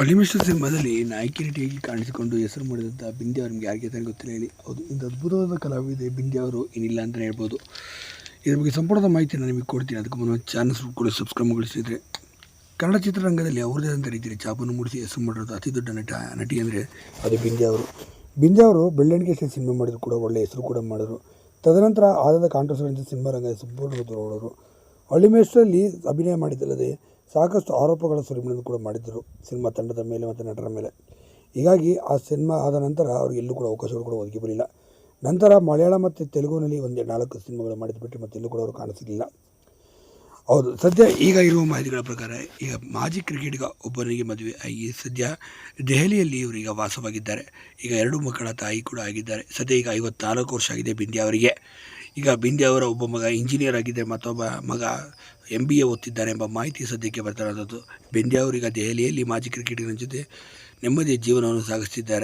ಅಲಿಮಿಸ್ಟರ್ ಸಿನಿಮಾದಲ್ಲಿ ನಾಯಕಿ ನಟಿಯಾಗಿ ಕಾಣಿಸಿಕೊಂಡು ಹೆಸರು ಮಾಡಿದಂಥ ಬಿಂದ್ಯ ಅವರು ನಿಮಗೆ ಯಾರಿಗೆ ತಾನೇ ಗೊತ್ತಿಲ್ಲ ಹೇಳಿ. ಹೌದು ಇಂಥ ಅದ್ಭುತವಾದ ಕಲಾವಿದೆ ಬಿಂದ್ಯ ಅವರು ಏನಿಲ್ಲ ಅಂತಲೇ ಹೇಳ್ಬೋದು. ಇದ್ರ ಬಗ್ಗೆ ಸಂಪೂರ್ಣದ ಮಾಹಿತಿಯನ್ನು ನಿಮಗೆ ಕೊಡ್ತೀನಿ. ಅದಕ್ಕೆ ಮುನ್ನ ಚಾನಲ್ಸ್ ಕೂಡ ಸಬ್ಸ್ಕ್ರೈಬ್ ಮಾಡಿಸಿದರೆ ಕನ್ನಡ ಚಿತ್ರರಂಗದಲ್ಲಿ ಅವ್ರದೇ ಆದಂಥ ರೀತಿಯಲ್ಲಿ ಚಾಪನ್ನು ಮೂಡಿಸಿ ಹೆಸರು ಮಾಡಿರೋದು ಅತಿ ದೊಡ್ಡ ನಟ, ನಟಿ ಅಂದರೆ ಅದು ಬಿಂದ್ಯ ಅವರು. ಬಿಂದ್ಯ ಅವರು ಬೆಳ್ಳಣಿಗೆ ಸಿನಿಮಾ ಮಾಡಿದ್ರು ಕೂಡ ಒಳ್ಳೆಯ ಹೆಸರು ಕೂಡ ಮಾಡಿದ್ರು. ತದನಂತರ ಆದ ಕಾಂಟ್ರವರ್ಸಿಗಳಿಂದ ಸಿನಿಮಾ ರಂಗ ಸಂಪೂರ್ಣ ದೂರ ಮೇಷ್ಟರಲ್ಲಿ ಅಭಿನಯ ಮಾಡಿದ್ದಲ್ಲದೆ ಸಾಕಷ್ಟು ಆರೋಪಗಳ ಸುರಿಮಳೆಯನ್ನು ಕೂಡ ಮಾಡಿದ್ದರು ಸಿನಿಮಾ ತಂಡದ ಮೇಲೆ ಮತ್ತು ನಟರ ಮೇಲೆ. ಹೀಗಾಗಿ ಆ ಸಿನಿಮಾ ಆದ ನಂತರ ಅವ್ರಿಗೆ ಎಲ್ಲೂ ಕೂಡ ಅವಕಾಶಗಳು ಕೂಡ ಒದಗಿ ಬರಲಿಲ್ಲ. ನಂತರ ಮಲಯಾಳ ಮತ್ತು ತೆಲುಗುನಲ್ಲಿ ಒಂದೇ ನಾಲ್ಕು ಸಿನಿಮಾಗಳು ಮತ್ತೆ ಎಲ್ಲೂ ಕೂಡ ಅವರು ಕಾಣಿಸಲಿಲ್ಲ ಹೌದು, ಸದ್ಯ ಈಗ ಇರುವ ಮಾಹಿತಿಗಳ ಪ್ರಕಾರ ಈಗ ಮಾಜಿ ಕ್ರಿಕೆಟಿಗ ಒಬ್ಬನಿಗೆ ಮದುವೆ ಆಗಿ ಸದ್ಯ ದೆಹಲಿಯಲ್ಲಿ ಇವರೀಗ ವಾಸವಾಗಿದ್ದಾರೆ. ಈಗ ಎರಡು ಮಕ್ಕಳ ತಾಯಿ ಕೂಡ ಆಗಿದ್ದಾರೆ. ಸದ್ಯ ಈಗ ಐವತ್ನಾಲ್ಕು ವರ್ಷ ಆಗಿದೆ ಬಿಂದ್ಯಾ ಅವರಿಗೆ. ಈಗ ಬಿಂದ್ಯಾ ಅವರ ಒಬ್ಬ ಮಗ ಇಂಜಿನಿಯರ್ ಆಗಿದ್ದರೆ ಮತ್ತೊಬ್ಬ ಮಗ ಎಂ ಬಿ ಎ ಓದ್ತಿದ್ದಾರೆ ಎಂಬ ಮಾಹಿತಿ ಸದ್ಯಕ್ಕೆ ಬರ್ತಾ ಇರೋದು. ಅವರು ಈಗ ದೆಹಲಿಯಲ್ಲಿ ಮಾಜಿ ಕ್ರಿಕೆಟಿಗರ ಜೊತೆ ನೆಮ್ಮದಿಯ ಜೀವನವನ್ನು ಸಾಗಿಸ್ತಿದ್ದಾರೆ.